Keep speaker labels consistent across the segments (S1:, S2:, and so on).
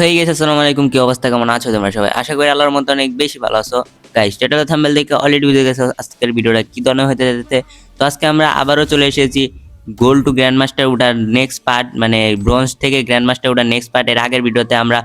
S1: হয়ে গেছে, আসসালামু আলাইকুম, কি অবস্থা, কেমন আছো তোমরা সবাই? আশা করি আল্লাহর মতো অনেক বেশি ভালো আছো। গাইস টাইটেল থাম্বেল দেখে অলরেডি বুঝে গেছো আজকের ভিডিওটা কি ধরনের হতে যেতে তো আজকে আমরা আবারও চলে এসেছি গোল্ড টু গ্র্যান্ড মাস্টার ওটার নেক্সট পার্ট মানে ব্রোঞ্জ থেকে গ্র্যান্ড মাস্টার উঠার নেক্সট পার্ট এর আগের ভিডিওতে আমরা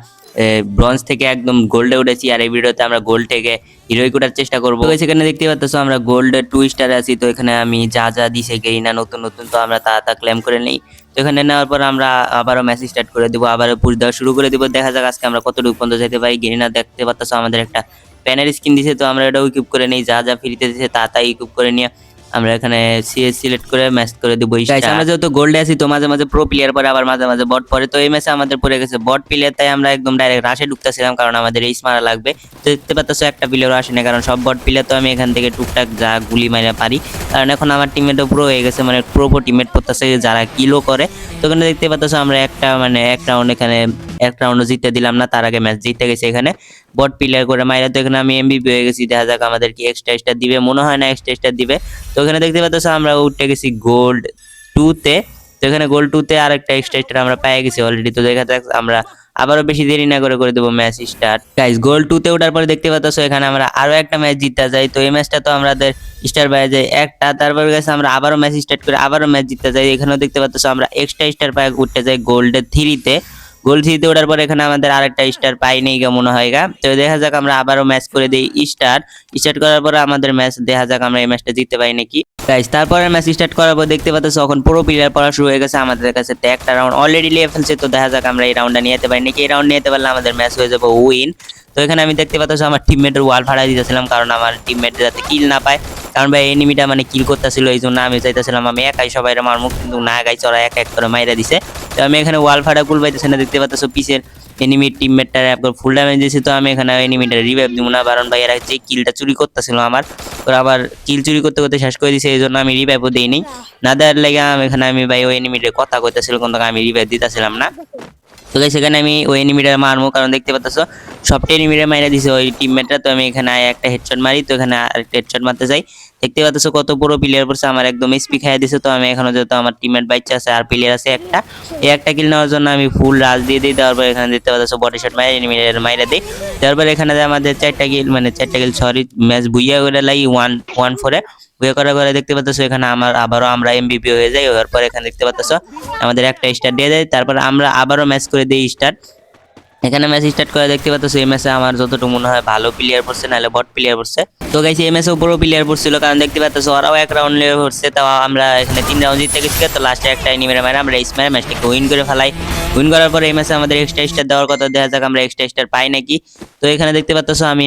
S1: ব্রোঞ্জ থেকে একদম গোল্ডে উঠেছি আর এই ভিডিওতে আমরা গোল্ড থেকে হিরোইক ওঠার চেষ্টা করব। তো সেখানে দেখতে পাচ্ছ আমরা গোল্ড টু স্টারে আছি, তো এখানে আমি যা যা দিছে গেরিনা নতুন নতুন তো আমরা তা তা ক্লেম করে নিই। তো এখানে নেওয়ার পর আমরা আবারও মেসেজ স্টার্ট করে দেবো, আবারও পুশ দেওয়া শুরু করে দেবো। দেখা যাক আজকে আমরা কতটুকু পর্যন্ত যেতে পারি গেরিনা দেখতে পাচ্ছ আমাদের একটা প্যানের স্কিন দিছে, তো আমরা এটাও ইকুইপ করে নিই, যা যা ফ্রিতে দিছে তা তাই ইকুইপ করে নিয়ে আমরা এখানে সিএস সিলেক্ট করে ম্যাচ করে দেবো আমরা যেহেতু গোল্ডে আছি তো মাঝে মাঝে প্রো প্লেয়ার পরে আবার মাঝে মাঝে বট পরে তো এই ম্যাচে আমাদের পড়ে গেছে। বট প্লেয়ার তাই আমরা একদম ডাইরেক্ট রাশে ঢুকতেছিলাম কারণ আমাদের এইস মারা লাগবে। তো দেখতে পাচ্ছ একটা প্লেয়ারও আসে না কারণ সব বট প্লেয়ার তো আমি এখান থেকে টুকটাক যা গুলি মারা পারি। কারণ এখন আমার টিমমেটও প্রো হয়ে গেছে মানে প্রো প্রো টিমমেট করতেছে যারা কিলো করে। তো এখানে দেখতে পাচ্ছ আমরা একটা মানে এক রাউন্ড এখানে এক রাউন্ড জিততে দিলাম না, তার আগে ম্যাচ জিতে গেছে এখানে। বট প্লেয়ার করে মাইরা তো এখানে আমি এমবিপি হয়ে গেছি, দেখা যাক আমাদের কি এক্সট্রা স্টার দিবে। মনে হয় না এক্সট্রা স্টার দিবে। তো এখানে দেখতে পাচ্ছ আমরা উঠে গেছি গোল্ড টুতে তো। এখানে গোল্ড টুতে আর একটা এক্সট্রা স্টার আমরা পেয়ে গেছি অলরেডি তো দেখা যাক আমরা আবারও বেশি দেরি না করে করে দেবো ম্যাচ স্টার্ট গাইস গোল্ড টুতে ওঠার পরে দেখতে পাচ্ছ এখানে আমরা আরও একটা ম্যাচ জিততে যাই। তো এই ম্যাচটা তো আমাদের স্টার পাওয়া যায় একটা। তারপর গেছে আমরা আবারও ম্যাচ স্টার্ট করে আবারও ম্যাচ জিততে যাই। এখানেও দেখতে পাচ্ছ আমরা এক্সট্রা স্টার পাই উঠতে যাই গোল্ডের থ্রিতে গোল থ্রিতে ওঠার পর এখানে আমাদের আরেকটা স্টার পাই নেই গা মনে হয় গা। তো দেখা যাক আমরা আবারও ম্যাচ করে দিই স্টার স্টার্ট করার পর আমাদের ম্যাচ দেখা যাক আমরা এই ম্যাচটা জিততে পারি নাকি। গাইস তারপরে ম্যাচ স্টার্ট করার পর দেখতে পাচ্ছ, এখন পুরো প্লেয়ার পড়া শুরু হয়ে গেছে আমাদের কাছে একটা রাউন্ড অলরেডি নিয়ে ফেলছে, তো দেখা যাক আমরা এই রাউন্ডটা যেতে পারি নাকি। এই রাউন্ড নিয়ে যেতে পারলে আমাদের ম্যাচ হয়ে যাবে উইন তো এখানে আমি দেখতে পাচ্ছ, আমার টিমমেটের ওয়াল ফাড়াই দিতেছিলাম, কারণ আমার টিমমেট যাতে কিল না পায়। কারণ ভাই এনিমিটা মানে কিল করতেছিল এই জন্য আমি চাইতেছিলাম, আমি একাই সবাই মারমু, কিন্তু না গাই চড়া এক এক করে মাইরা দিছে। তো আমি এখানে ওয়াল ফাড়া কুল পাইতেছি না, দেখতে পাচ্ছ পিসের এনিমি টিমমেটটার একবার ফুল ড্যামেজ দিয়েছে তো আমি এখানে এনিমিটার রিভাইভ দিব না, কারণ ভাই, এরা যে কিলটা চুরি করতেছিল আমার, ওরা আবার কিল চুরি করতে করতে শেষ করে দিয়েছে এই জন্য আমি রিভাইভও দিইনি। না দেওয়ার লেগে আমি এখানে আমি ভাই, ওই এনিমিটার কথা কইতেছিল কিন্তু আমি রিভাইভ দিতেছিলাম না। তো গাইস এখানে আমি ওই এনিমিটার মারবো কারণ দেখতে পাচ্ছ সবটা এনিমিটার মাইরা দিছে ওই টিমমেটটা তো আমি এখানে একটা হেডশট মারি, তো এখানে আরেকটা হেডশট মারতে যাই দেখতে পাচ্ছ কত বড় প্লেয়ার পড়ছে, আমার একদম এসপি খাইয়া দিছে তো আমি এখনও যেহেতু আমার টিমমেট বাচ্চা আছে, আর প্লেয়ার আছে একটা। এই একটা কিল নেওয়ার জন্য আমি ফুল রাজ দিয়ে দিই, দেওয়ার পর এখানে দেখতে পাচ্ছ বডি শট মারি এনিমিটার মাইরা দিই। তারপর এখানে আমাদের চারটা কিল মানে চারটা কিল সরি ম্যাচ বুইয়া করে লাই ওয়ান ওয়ান ফোরে বুইয়া করার পরে দেখতে পাচ্ছ এখানে আমার আবারও আমরা এমবিপি হয়ে যাই, হওয়ার পর এখানে দেখতে পাচ্ছ আমাদের একটা স্টার দিয়ে দেয়, তারপর আমরা আবারও ম্যাচ করে দিই স্টার এখানে ম্যাচ স্টার্ট করে দেখতে পাচ্ছ এই ম্যাচে আমার যতটুকু মনে হয় ভালো প্লেয়ার পড়ছে, নাহলে বট প্লেয়ার পড়ছে। তো গাইছি এই ম্যাচে বড় প্লেয়ার পড়ছিল, কারণ দেখতে পাচ্ছ ওরাও এক রাউন্ড পড়ছে, তাও আমরা এখানে তিন রাউন্ড জিতে গেছি, তো লাস্টে একটা এনিমের মারে, আমরা এই স্ম্যার ম্যাচটাকে উইন করে ফেলাই। উইন করার পরে এই ম্যাচে আমাদের এক্সট্রা স্টার দেওয়ার কথা, দেখা যাক আমরা এক্সট্রা স্টার পাই নাকি। তো এখানে দেখতে পাচ্ছ আমি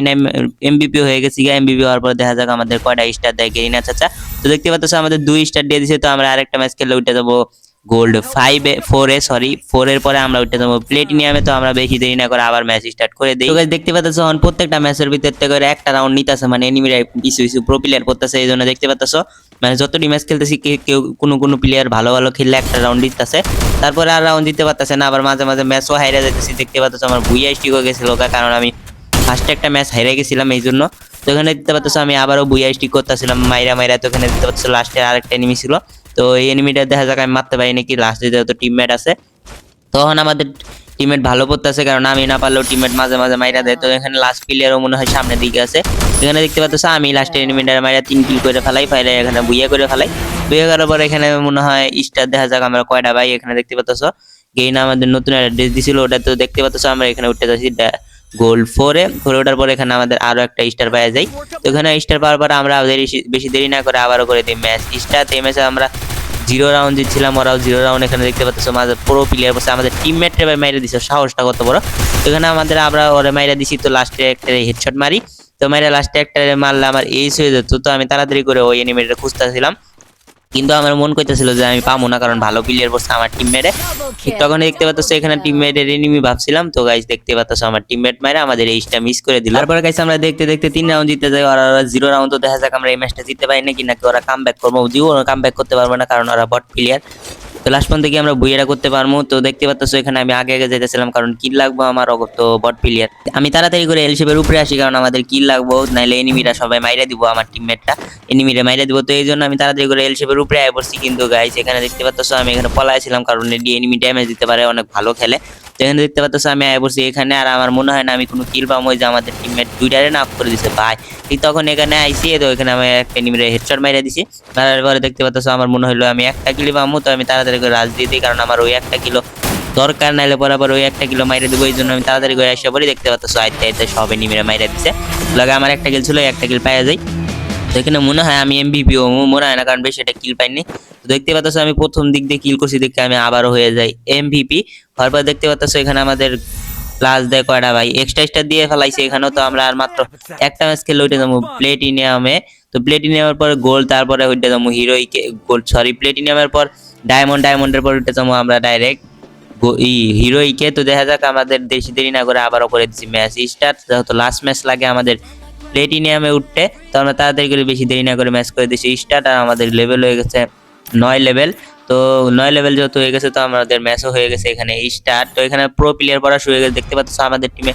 S1: এমবিপি হয়ে গেছি গা এমবিপি হওয়ার পর দেখা যাক আমাদের কয়টা স্টার দেয় গেরিনা চাচা তো দেখতে পাচ্ছ আমাদের দুই স্টার দিয়ে দিছে, তো আমরা আরেকটা ম্যাচ খেলে উঠে যাব। গোল্ড ফাইভ ফোর এ সরি ফোর এর পরে আমরা উঠে যাব প্লেটিনিয়ামে তো আমরা বেশি দেরি না করে আবার ম্যাচ স্টার্ট করে দিই। guys দেখতে পাচ্ছ এখন প্রত্যেকটা ম্যাচের ভিতর থেকে করে একটা রাউন্ড নিতেছে মানে এনিমিরা কিছু কিছু প্রো প্লেয়ার করতেছে এই জন্য দেখতে পাচ্ছ মানে যতটি ম্যাচ খেলতেছি কেউ কোনো কোনো প্লেয়ার ভালো ভালো খেললে একটা রাউন্ড দিতেছে। তারপরে আর রাউন্ড দিতে পারতেছে না আবার মাঝে মাঝে ম্যাচও হাইরা যেতেছি দেখতে পাচ্ছ আমার ভুইয়া স্টিক হয়ে গেছিল কারণ আমি ফার্স্টে একটা ম্যাচ হাইরে গেছিলাম এই জন্য তো এখানে দেখতে পাচ্ছ আমি আবারও বুইয়া স্টিক করতেছিলাম মাইরা মাইরা তো এখানে দেখতে পাচ্ছ লাস্টে আরেকটা এনিমি ছিল। তো এই এনিমিটা দেখা যাক আমি মারতে পারি নাকি। লাস্টে যেহেতু টিমমেট আছে, তখন আমাদের টিমমেট ভালো করতেছে কারণ আমি না পারলেও টিমমেট মাঝে মাঝে মাইরা দেয়। তো এখানে লাস্ট প্লেয়ারও মনে হয় সামনের দিকে আছে। এখানে দেখতে পাচ্ছ, আমি লাস্টের এনিমিটার মাইরা তিন কিল করে ফেলাই, ফাইলে এখানে বুইয়া করে ফেলাই। বুইয়া করার পর এখানে মনে হয় স্টার দেখা যাক আমরা কয়টা ভাই এখানে দেখতে পাচ্ছ গেইন আমাদের নতুন একটা ড্রেস দিছিল, ওটা তো দেখতে পাচ্ছ, আমরা এখানে উঠতে যাচ্ছি। গোল্ড ফোরে ফোরে ওঠার পর এখানে আমাদের আরও একটা স্টার পাওয়া যায়। তো এখানে স্টার পাওয়ার পর আমরা বেশি দেরি না করে আবারও করে দিই ম্যাচ স্টার এই ম্যাচে আমরা জিরো রাউন্ড জিতছিলাম, ওরাও জিরো রাউন্ড এখানে দেখতে পাচ্ছ। আমাদের পুরো প্লেয়ার বসে আমাদের টিমমেটটা মাইরে দিছে। সাহসটা কত বড়। এখানে আমাদের আমরা ওরা মাইরা দিছি, তো লাস্টে একটা হেডশট মারি। তো মাইরা লাস্টে একটা মারলে আমার এইস হয়ে যেত। তো আমি তাড়াতাড়ি করে ওই এনিমেটটা খুঁজতেছিলাম। কিন্তু আমার মন করতেছিল যে আমি পাবো না, কারণ ভালো প্লেয়ার বসে আমার টিমমেটে তখন দেখতে পাচ্ছ এখানে টিমমেটের এনিমি ভাবছিলাম। তো গাইজ দেখতে পাচ্ছ আমার টিমমেট মারে আমাদের এইটা মিস করে দিল। তারপরে গাইস আমরা দেখতে দেখতে তিন রাউন্ড জিতে যাই। ওরা জিরো রাউন্ড তো দেখা যাক আমরা এই ম্যাচটা জিততে পারি নাকি নাকি ওরা কাম ব্যাক করব। জিও কাম ব্যাক করতে পারব না, কারণ ওরা বট প্লেয়ার তো লাস্ট পর্যন্ত আমরা বইয়েরা করতে পারব তো দেখতে পাচ্ছ এখানে আমি আগে আগে যেতেছিলাম কারণ কিল লাগবো আমার তো বট প্লেয়ার আমি তাড়াতাড়ি করে এলশেপের উপরে আসি, কারণ আমাদের কিল লাগবো, নাইলে এনিমিরা সবাই মাইরে দিব আমার টিমমেটটা এনিমিরা মাইরে দিব, তো এই জন্য আমি তাড়াতাড়ি করে এলশেপের উপরে আয় পড়ছি। কিন্তু গাইস এখানে দেখতে পাচ্ছ আমি এখানে পলাইছিলাম, কারণ এডি এনিমি ড্যামেজ দিতে পারে, অনেক ভালো খেলে। তো এখানে দেখতে পাচ্ছ আমি আয় পড়ছি এখানে, আর আমার মনে হয় না আমি কোনো কিল পাবো যে আমাদের টিমমেট দুইটারে নাক করে দিছে ভাই ঠিক তখন এখানে আইসি তো এখানে আমি একটা এনিমিরে হেডশট মাইরে দিছি। তারপরে দেখতে পাচ্ছ আমার মনে হলো আমি একটা কিলো পাবো তো আমি তাড়াতাড়ি করে রাজ দিয়ে দিই, কারণ আমার ওই একটা কিলো দরকার, নাইলে বরাবর ওই একটা কিলো মাইরে দেবো এই জন্য আমি তাড়াতাড়ি করে আসে বলি দেখতে পাচ্ছ আইতে আইতে সবে নিমিরে মাইরে দিছে। লাগে আমার একটা কিল ছিল একটা কিল পাওয়া যায় তো এখানে মনে হয় আমি এমবিপি ও, মনে হয় না, কারণ বেশি একটা কিল পাইনি। তো দেখতে পাচ্ছ আমি প্রথম দিক দিয়ে কিল করছি, দেখে আমি আবারও হয়ে যাই এমভিপি হওয়ার পর দেখতে পাচ্ছ এখানে আমাদের প্লাস দেয় কয়টা ভাই? এক্সট্রা স্টার দিয়ে ফেলাইছে, এখানেও তো আমরা আর মাত্র একটা ম্যাচ খেলে ওইটা যাব। প্লেটিনিয়ামে তো প্লেটিনিয়ামের পর গোল্ড তারপরে ওইটা যাব হিরো গোল্ড সরি প্লেটিনিয়ামের পর ডায়মন্ড ডায়মন্ডের পর ওইটা যাব আমরা ডাইরেক্ট ই হিরোইকে তো দেখা যাক আমাদের দেশি দেরি না করে আবারও করে দিচ্ছি ম্যাচ স্টার্ট যেহেতু লাস্ট ম্যাচ লাগে আমাদের প্লেটিনিয়ামে উঠতে, তো আমরা তাড়াতাড়ি করে বেশি দেরি না করে ম্যাচ করে দিচ্ছি স্টার্ট আর আমাদের লেভেল হয়ে গেছে নয় লেভেল তো নয় লেভেল যেহেতু হয়ে গেছে তো আমাদের ম্যাচও হয়ে গেছে এখানে স্টার্ট তো এখানে প্রো প্লেয়ার পড়া শুরু হয়ে গেছে দেখতে পাচ্ছ আমাদের টিমে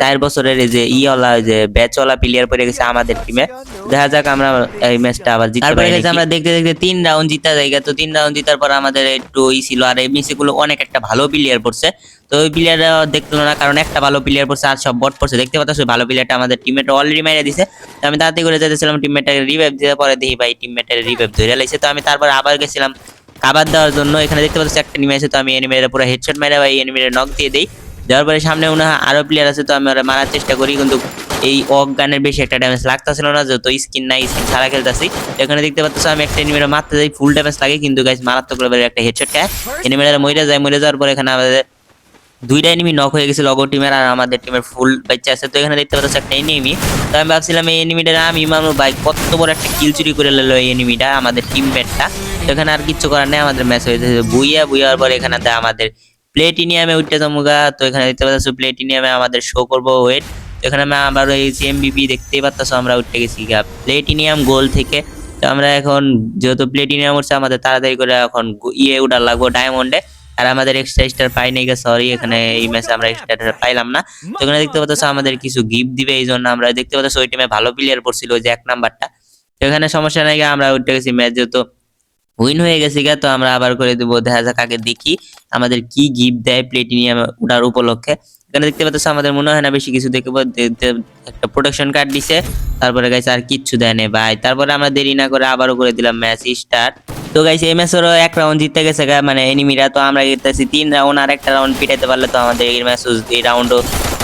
S1: চার বছরের এই যে ইওলা যে ব্যাচওয়ালা প্লেয়ার পড়ে গেছে আমাদের টিমে দেখা যাক আমরা এই ম্যাচটা আবার জিততে পারি। আমরা দেখতে দেখতে তিন রাউন্ড জিতা জায়গা তো তিন রাউন্ড জিতার পর আমাদের একটু ই ছিল আর এই গুলো অনেক একটা ভালো প্লেয়ার পড়ছে। তো ওই প্লেয়ার দেখল না কারণ একটা ভালো প্লেয়ার পড়ছে আর সব বট পড়ছে। দেখতে পাচ্ছ ভালো প্লেয়ারটা আমাদের টিমমেট অলরেডি মেরে দিছে। তো আমি তাড়াতাড়ি করে যেতেছিলাম টিমমেটটাকে রিভাইভ দিতে পরে দেখি ভাই টিমমেটের রিভাইভ ধরে লাইছে। তো আমি তারপর আবার গেছিলাম কাবার দেওয়ার জন্য। এখানে দেখতে পাচ্ছি একটা এনিমি আছে, তো আমি এনিমির পুরো হেডশট মেরে ভাই এনিমির নক দিয়ে দেই। দেওয়ার পরে সামনে মনে হয় আরও প্লেয়ার আছে, তো আমি ওরা মারার চেষ্টা করি, কিন্তু এই অক গানের বেশি একটা ড্যামেজ লাগতেছিল না যেহেতু স্কিন নাই স্কিন ছাড়া খেলতেছি। এখানে দেখতে পাচ্ছ আমি একটা এনিমির মারতে যাই ফুল ড্যামেজ লাগে, কিন্তু গাইস মারাত্মক লেভেলের একটা হেডশট খায়। এনিমিরা মরে যায় মরে যাওয়ার পরে এখানে আমাদের দুইটা এনিমি নক হয়ে গেছে লগো টিমের আর আমাদের টিমের ফুল বাচ্চা আছে। তো এখানে দেখতে পাচ্ছ একটা এনিমি তো আমি ভাবছিলাম এই এনিমিটা আমি মামু ভাই, কত বড় একটা কিল চুরি করে নিলো এই এনিমিটা আমাদের টিমমেটটা তো এখানে আর কিচ্ছু করার নেই আমাদের ম্যাচ হয়েছে বুইয়া বুইয়ার পর এখানে আমাদের প্লেটিনিয়ামে উঠতে জমুগা তো এখানে দেখতে পাচ্ছ প্লেটিনিয়ামে আমাদের শো করব ওয়েট এখানে আমি আবার এই এমবিপি দেখতেই পাচ্ছ আমরা উঠতে গেছি গা প্লেটিনিয়াম গোল থেকে তো আমরা এখন যেহেতু প্লেটিনিয়াম উঠছে আমাদের তাড়াতাড়ি করে এখন ইয়ে উঠার লাগবো ডায়মন্ডে আর আমাদের এক্সট্রা স্টার পাই নাই সরি এখানে এই ম্যাচে আমরা এক্সট্রা স্টার পাইলাম না। তো এখানে দেখতে পাচ্ছ আমাদের কিছু গিফট দিবে এই জন্য আমরা দেখতে পাচ্ছ ওই টিমে ভালো প্লেয়ার পড়ছিল ওই যে এক নাম্বারটা এখানে সমস্যা নাই গা, আমরা উঠে গেছি ম্যাচ যেহেতু উইন হয়ে গেছি গা তো আমরা আবার করে দেবো। দেখা যাক আগে দেখি আমাদের কি গিফট দেয় প্লেটিনিয়াম ওঠার উপলক্ষে। এখানে দেখতে পাচ্ছ আমাদের মনে হয় না বেশি কিছু দেখব। একটা প্রোটেকশন কার্ড দিছে। তারপরে গাইছে আর কিচ্ছু দেয় না ভাই। তারপরে আমরা দেরি না করে আবারও করে দিলাম ম্যাচ স্টার্ট তো গাইছে এই ম্যাচেরও এক রাউন্ড জিততে গেছে গা, মানে এনিমিরা তো আমরা জিতেছি তিন রাউন্ড আর একটা রাউন্ড পিটাইতে পারলে তো আমাদের এই ম্যাচ এই রাউন্ডও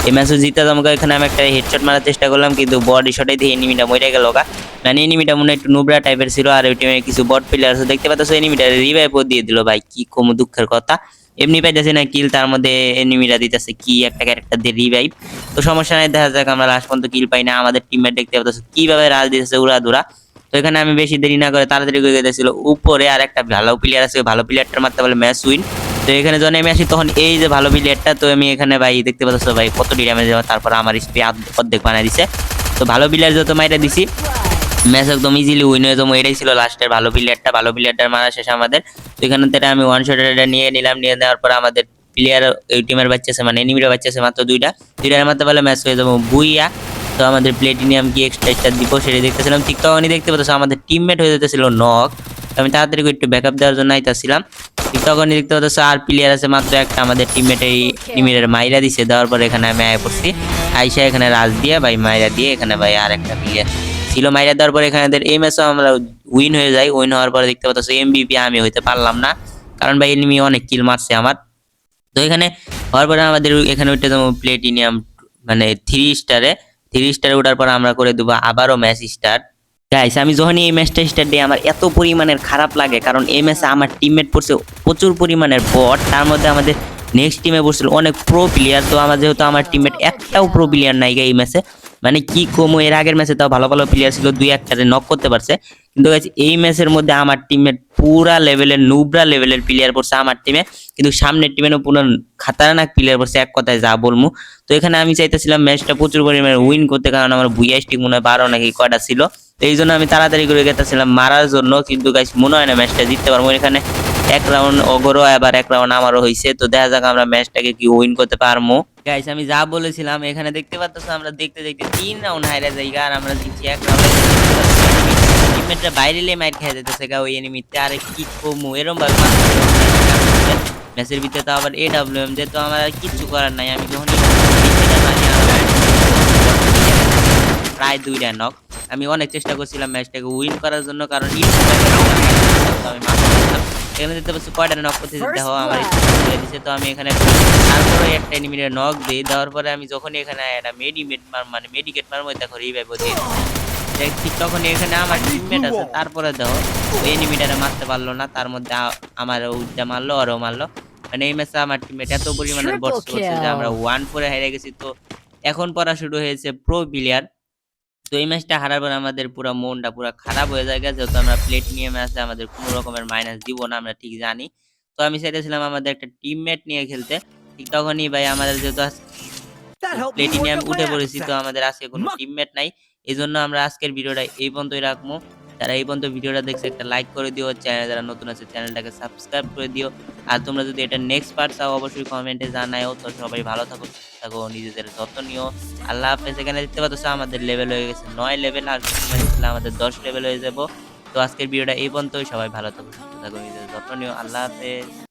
S1: এই ম্যাচও জিতে যাব এখানে আমি একটা হেডশট মারার চেষ্টা করলাম, কিন্তু বডি শটে দিয়ে এনিমিটা মরে গেল গা। মানে এনিমিটা মনে একটু নুবরা টাইপের ছিল, আর ওই টিমে কিছু বট প্লেয়ার আছে, দেখতে পাচ্ছ এনিমিটা রিভাইভও দিয়ে দিল, ভাই, কি কম দুঃখের কথা। এমনি পাইতেছে না কিল তার মধ্যে এনিমিরা দিতেছে কি একটা ক্যারেক্টার দিয়ে রিভাইভ তো সমস্যা নাই, দেখা যাক আমরা লাস্ট পর্যন্ত কিল পাই না, আমাদের টিমমেট দেখতে পাচ্ছ কীভাবে রাজ দিতেছে উড়া দুরা তো এখানে আমি বেশি দেরি না করে তাড়াতাড়ি করে গেছিল উপরে আর একটা ভালো প্লেয়ার আছে ভালো প্লেয়ারটার মারতে পারলে ম্যাচ উইন তো এখানে যখন আমি আসি, তখন এই যে ভালো প্লেয়ারটা তো আমি এখানে ভাই দেখতে পাচ্ছ ভাই কতটি ড্যামেজ তারপর আমার স্প্রে অর্ধেক বানাই দিছে। তো ভালো প্লেয়ার যত মাইরা দিছি, ম্যাচ একদম ইজিলি উইন হয়ে যাব, এটাই ছিল লাস্টের ভালো প্লেয়ারটা ভালো প্লেয়ারটার মারা শেষ আমাদের। তো এখান থেকে আমি ওয়ান শট এটা নিয়ে নিলাম, নিয়ে নেওয়ার পর আমাদের প্লেয়ার এই টিমের বাচ্চা আছে মানে এনিমির বাচ্চা আছে মাত্র দুইটা। দুইটার মাত্র পারলে ম্যাচ হয়ে যাব বুইয়া। তো আমাদের প্লেটিনিয়াম কি এক্সট্রা স্টার দিব সেটা দেখতেছিলাম। ঠিক তখনই দেখতে পাচ্ছ আমাদের টিমমেট হয়ে যেতেছিল নক আমি তাড়াতাড়ি একটু ব্যাকআপ দেওয়ার জন্য আইতাছিলাম। ঠিক তখনই দেখতে পাচ্ছ আর প্লেয়ার আছে মাত্র একটা আমাদের টিমমেট এই নিমিরের মাইরা দিছে। দেওয়ার পর এখানে আমি আয় পড়ছি। আইসা এখানে রাজ দিয়ে ভাই মাইরা দিয়ে এখানে ভাই আর একটা প্লেয়ার ছিল। মাইরা দেওয়ার পর এখানে এই ম্যাচও আমরা উইন হয়ে যাই। উইন হওয়ার পরে দেখতে পাচ্ছ এমবিপি আমি হইতে পারলাম না। কারণ ভাই এনিমি অনেক কিল মারছে আমার। তো এখানে হওয়ার পরে আমাদের এখানে উঠে যাব প্লেটিনিয়াম মানে থ্রি স্টারে থ্রি স্টারে ওঠার পর আমরা করে দেবো আবারও ম্যাচ স্টার্ট গাইস আমি যখনই এই ম্যাচটা স্টার্ট দিই আমার এত পরিমাণের খারাপ লাগে কারণ এই ম্যাচে আমার টিমমেট পড়ছে প্রচুর পরিমাণের বট তার মধ্যে আমাদের নেক্সট টিমে বসছিল অনেক প্রো প্লেয়ার তো আমার যেহেতু আমার টিমমেট একটাও প্রো প্লেয়ার নাই এই ম্যাচে মানে কি কমো এর আগের ম্যাচে তাও ভালো ভালো প্লেয়ার ছিল দুই একটারে নক করতে পারছে কিন্তু guys, এই ম্যাচের মধ্যে আমার টিমের পুরা লেভেলের নুবরা লেভেলের প্লেয়ার পড়ছে আমার টিমে কিন্তু সামনের টিমেরও পুরো খাতারনাক প্লেয়ার পড়ছে এক কথায় যা বলমু। তো এখানে আমি চাইতেছিলাম ম্যাচটা প্রচুর পরিমাণে উইন করতে কারণ আমার ভুইয়া স্টিক মনে হয় বারো নাকি কয়টা ছিল। এই জন্য আমি তাড়াতাড়ি করে গেতেছিলাম, মারার জন্য। কিন্তু গাইস মনে হয় না ম্যাচটা জিততে পারব। এখানে এক রাউন্ড ওগরও আবার এক রাউন্ড আমারও হয়েছে তো দেখা যাক আমরা ম্যাচটাকে কি উইন করতে পারব। গাইস আমি যা বলেছিলাম, এখানে দেখতে পাচ্ছ, আমরা দেখতে দেখতে তিন রাউন্ড হাইরা যাই আর আমরা দিচ্ছি এক রাউন্ড বাইরে মাইর খেয়ে যেতেছে গা ওই এনিমিতে আরে কি কমু এরম ভাবে ম্যাচের ভিতরে তো আবার এডাব্লিউএম যে, তো আমার কিচ্ছু করার নাই। আমি যখন প্রায় দুইটা নক আমি অনেক চেষ্টা করছিলাম ম্যাচটাকে উইন করার জন্য কারণ আমি এখানে দেখতে পাচ্ছি কয়টা নক করতে দেখো আমার তো আমি এখানে তারপরে একটা এনিমিটে নক দিই দেওয়ার পরে আমি যখন এখানে একটা মেডিমেট মার মানে মেডিকেট মারবো দেখো রিভাইভ দিয়ে দেখ ঠিক তখন এখানে আমার টিমমেট আছে তারপরে দেখো ওই এনিমিটারে মারতে পারল না তার মধ্যে আমার উইটা মারলো আরও মারলো। মানে এই ম্যাচে আমার টিমমেট এত পরিমাণে বস করছে যে আমরা ওয়ান ফোরে হেরে গেছি তো এখন পড়া শুরু হয়েছে প্রো প্লেয়ার তো এই ম্যাচটা হারার পর আমাদের পুরো মনটা পুরো খারাপ হয়ে যায় যেহেতু আমরা প্লেট নিয়ে ম্যাচে আমাদের কোনো রকমের মাইনাস দিব না আমরা ঠিক জানি। তো আমি চাইতেছিলাম আমাদের একটা টিমমেট নিয়ে খেলতে। ঠিক তখনই ভাই আমাদের যেহেতু প্লেটিনিয়াম উঠে পড়েছি তো আমাদের আজকে কোনো টিমমেট নাই। এই জন্য আমরা আজকের ভিডিওটা এই পর্যন্তই রাখব। যারা এই পর্যন্ত ভিডিওটা দেখছে একটা লাইক করে দিও। চ্যানেল যারা নতুন আছে চ্যানেলটাকে সাবস্ক্রাইব করে দিও। আর তোমরা যদি এটা নেক্সট পার্ট চাও অবশ্যই কমেন্টে জানাও তো সবাই ভালো থাকো থাকো, নিজেদের যত্ন নিও। আল্লাহ হাফেজ, এখানে দেখতে পাচ্ছ আমাদের লেভেল হয়ে গেছে নয় লেভেল আর আমাদের দশ লেভেল হয়ে যাব। তো আজকের ভিডিওটা এই পর্যন্তই, সবাই ভালো থাকো, সুস্থ থাকো, নিজেদের যত্ন নিও। আল্লাহ হাফেজ।